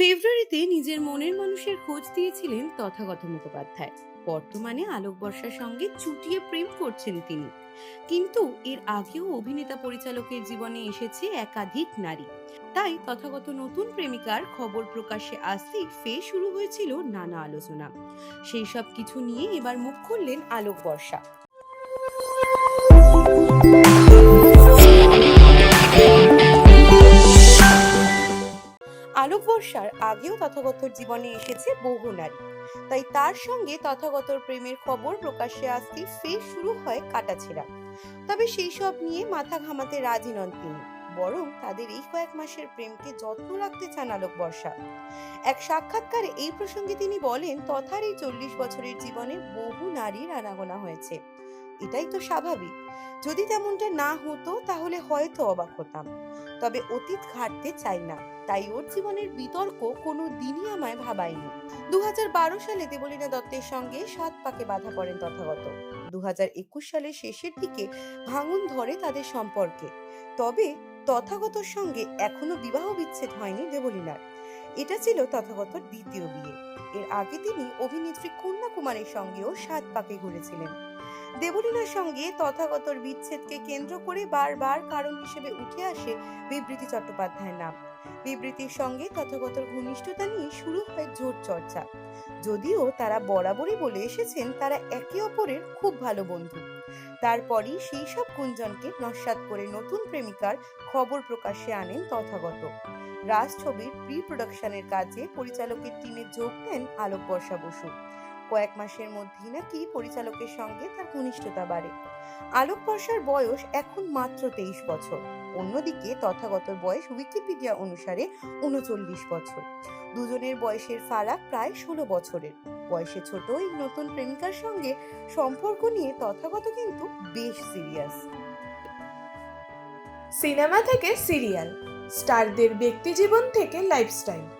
ফেব্রুয়ারিতে নিজের মনের মানুষের খোঁজ দিয়েছিলেন তথাগত মুখোপাধ্যায়। বর্তমানে আলোক বর্ষার সঙ্গে চুটিয়ে প্রেম করছেন তিনি। কিন্তু এর আগেও অভিনেতা পরিচালকের জীবনে এসেছে একাধিক নারী। তাই তথাগত নতুন প্রেমিকার খবর প্রকাশ্যে আসতেই ফের শুরু হয়েছিল নানা আলোচনা। সেই সব কিছু নিয়ে এবার মুখ খুললেন আলোক বর্ষা। আলোক বর্ষার আগেও তথাগতর জীবনে এসেছে বহু নারী। তাই তার সঙ্গে তথাগতর প্রেমের খবর প্রকাশ্যে আসতে ফের শুরু হয় কাটাছেড়া। তবে সেই সব নিয়ে মাথা ঘামাতে রাজি নন তিনি, বরং তাদের এই কয়েক মাসের প্রেমকে যত্ন রাখতে চান আলোক বর্ষা। এক সাক্ষাৎকারে এই প্রসঙ্গে তিনি বলেন, তথার এই চল্লিশ বছরের জীবনে বহু নারীর আনাগোনা হয়েছে। এটাই তো স্বাভাবিক। যদি তেমনটা না হতো, তাহলে হয়তো অবাক হতাম। তবে অতীত ঘাটতে চাই না, তাই ওর জীবনের বিতর্ক কোনো দিনই আমায় ভাবায়নি। দু সালে দেবলীনা দত্তের সঙ্গে সাত পাকে বাধা পড়েন তথাগত। দু সালের শেষের দিকে ভাঙন ধরে তাদের সম্পর্কে। তবে তথাগতর সঙ্গে এখনও বিবাহ বিচ্ছেদ হয়নি দেবলীনার। এটা ছিল তথাগতর দ্বিতীয় বিয়ে। এর আগে তিনি অভিনেত্রী কন্যা কুমারের সঙ্গেও সাত পাকে ঘুরেছিলেন। দেবলীনার সঙ্গে তথাগতর বিচ্ছেদকে কেন্দ্র করে বারবার কারণ হিসেবে উঠে আসে বিবৃতি চট্টোপাধ্যায়ের নাম। বিবৃতির সঙ্গে তথাগতর ঘনিষ্ঠতা নিয়ে শুরু হয় জোর চর্চা। যদিও তারা বরাবরই বলে এসেছেন তারা একে অপরের খুব ভালো বন্ধু। তারপরই সেই সব গুঞ্জনকে নস্বাত করে নতুন প্রেমিকার খবর প্রকাশ্যে আনেন তথাগত। রাজ ছবির প্রি প্রোডাকশনের কাজে পরিচালকের টিমে যোগ দেন আলোক বর্ষা বসু। কয়েক মাসের মধ্যেই নাকি পরিচালকের সঙ্গে তার ঘনিষ্ঠতা বাড়ে। আলোক বর্ষার বয়স এখন মাত্র তেইশ বছর। অন্যদিকে তথাগতর বয়স উইকিপিডিয়া অনুসারে উনচল্লিশ বছর। দুজনের বয়সের ফারাক প্রায় ষোলো বছরের। বয়সে ছোট এই নতুন প্রেমিকার সঙ্গে সম্পর্ক নিয়ে তথাগত কিন্তু বেশ সিরিয়াস। সিনেমা থেকে সিরিয়াল, স্টারদের ব্যক্তিজীবন থেকে লাইফস্টাইল।